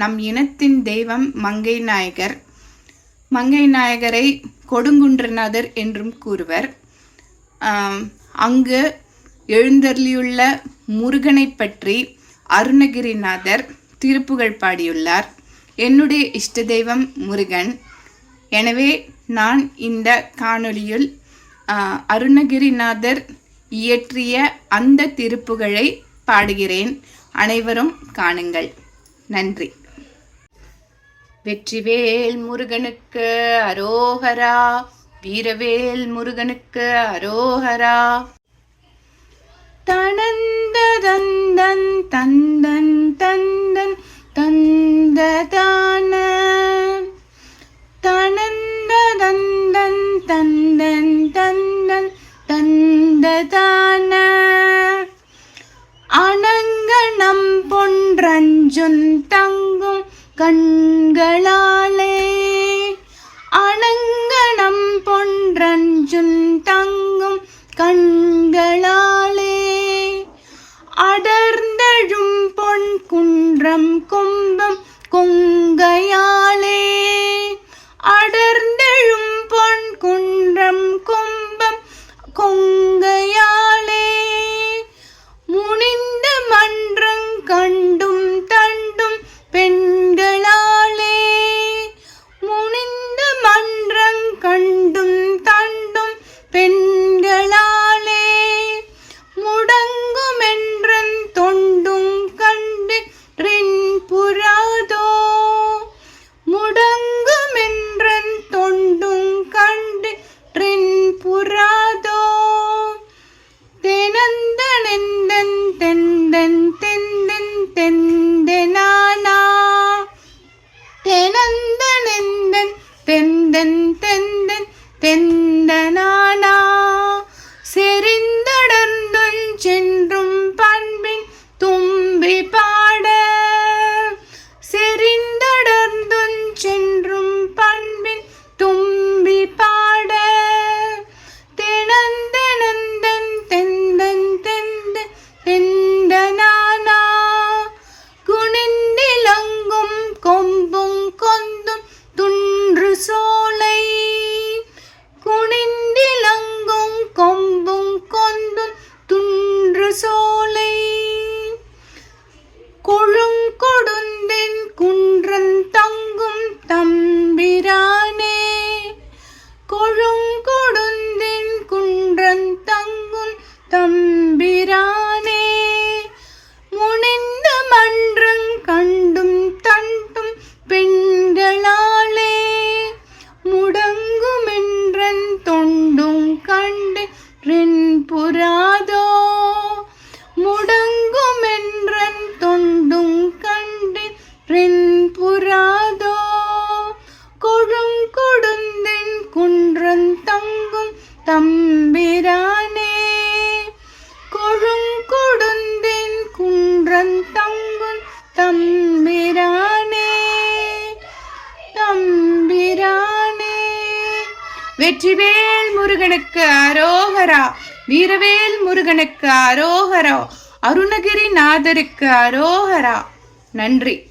நம் இனத்தின் தெய்வம் மங்கை நாயகர். மங்கை நாயகரை கொடுங்குன்றநாதர் என்றும் கூறுவர். அங்கு எழுந்தருளியுள்ள முருகனை பற்றி அருணகிரிநாதர் திருப்புகழ் பாடியுள்ளார். என்னுடைய இஷ்ட தெய்வம் முருகன். எனவே நான் இந்த காணொளியில் அருணகிரிநாதர் இயற்றிய அந்த திருப்புகழை பாடுகிறேன். அனைவரும் காணுங்கள். நன்றி. வெற்றிவேல் முருகனுக்கு அரோகரா வீரவேல் முருகனுக்கு அரோகரா. தனந்த தந்தன் தந்தன் தந்தன் தந்த கணம் பொன்றஞ்சுன் தங்கும் கண்களாலே. அணங்கணம் பொன்றஞ்சுன் தங்கும் கண்களாலே. அடர்ந்தழும் பொன் குன்றம் கும்பம் கொங்க கொழுங்கொடுந்தின் தம்பிரானே கொழுங்கொடுந்தின் குன்றன் தங்கும் தம்பிரானே. தம்பிரானே வெற்றிவேல் முருகனுக்கு அரோகரா வீரவேல் முருகனுக்கு அரோகரா அருணகிரிநாதருக்கு அரோகரா. நன்றி.